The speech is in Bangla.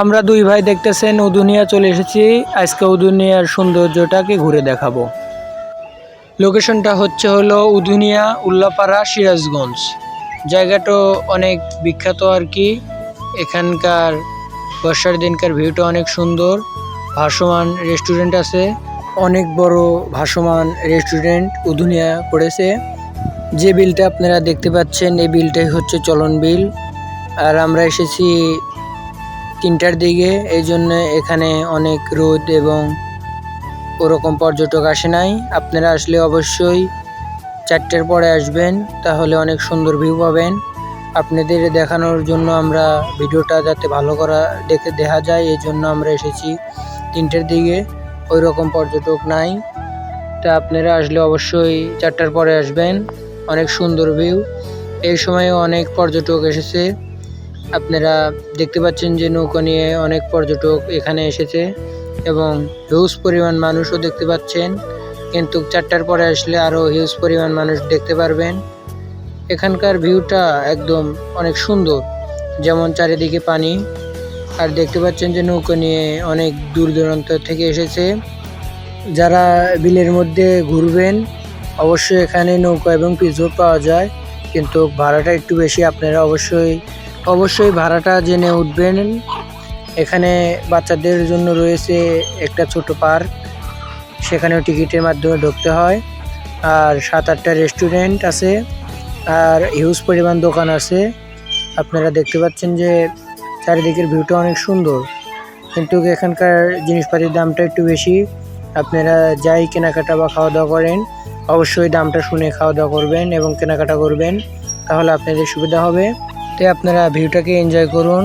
আমরা দুই ভাই দেখতেছেন, উদুনিয়া চলে এসেছি। আজকে উদুনিয়ার সৌন্দর্যটাকে ঘুরে দেখাবো। লোকেশনটা হচ্ছে হলো উদুনিয়া, উল্লাপাড়া, সিরাজগঞ্জ। জায়গাটা অনেক বিখ্যাত আর কি। এখানকার বর্ষার দিনকার ভিউটা অনেক সুন্দর। ভাসমান রেস্টুরেন্ট আছে। অনেক বড় ভাসমান রেস্টুরেন্ট উদুনিয়া করেছে যে বিলটা আপনারা দেখতে পাচ্ছেন, এই বিলটাই হচ্ছে চলন বিল। আর আমরা এসেছি তিনটার দিকে এই জন্য এখানে অনেক রোদ এবং ওরকম পর্যটক আসে নাই। আপনারা আসলে অবশ্যই চারটের পরে আসবেন, তাহলে অনেক সুন্দর ভিউ পাবেন। আপনাদের দেখানোর জন্য আমরা ভিডিওটা যাতে ভালো করা দেখে দেখা যায় এই জন্য আমরা এসেছি তিনটের দিকে। ওই রকম পর্যটক নাই। তা আপনারা আসলে অবশ্যই চারটার পরে আসবেন। অনেক সুন্দর ভিউ এই সময়ে অনেক পর্যটক এসেছে। আপনারা দেখতে পাচ্ছেন যে নৌকা নিয়ে অনেক পর্যটক এখানে এসেছে এবং হিউজ পরিমাণ মানুষও দেখতে পাচ্ছেন। কিন্তু চারটার পরে আসলে আরও হিউজ পরিমাণ মানুষ দেখতে পারবেন। এখানকার ভিউটা একদম অনেক সুন্দর, যেমন চারিদিকে পানি। আর দেখতে পাচ্ছেন যে নৌকা নিয়ে অনেক দূর দূরান্ত থেকে এসেছে। যারা বিলের মধ্যে ঘুরবেন, অবশ্যই এখানে নৌকা এবং পিজো পাওয়া যায়। কিন্তু ভাড়াটা একটু বেশি, আপনারা অবশ্যই অবশ্যই ভাড়াটা জেনে উঠবেন। এখানে বাচ্চাদের জন্য রয়েছে একটা ছোট পার্ক। সেখানেও টিকিটের মাধ্যমে ঢুকতে হয়। আর সাত আটটা রেস্টুরেন্ট আছে। আর হিউজ পরিমাণ দোকান আছে। আপনারা দেখতে পাচ্ছেন যে চারিদিকের ভিউটা অনেক সুন্দর। কিন্তু এখানকার জিনিসপাতির দামটা একটু বেশি। আপনারা যাই কেনাকাটা বা খাওয়া দাওয়া করেন, অবশ্যই দামটা শুনে খাওয়া দাওয়া করবেন এবং কেনাকাটা করবেন। তাহলে আপনাদের সুবিধা হবে। তাই আপনারা ভিউটাকে এনজয় করুন।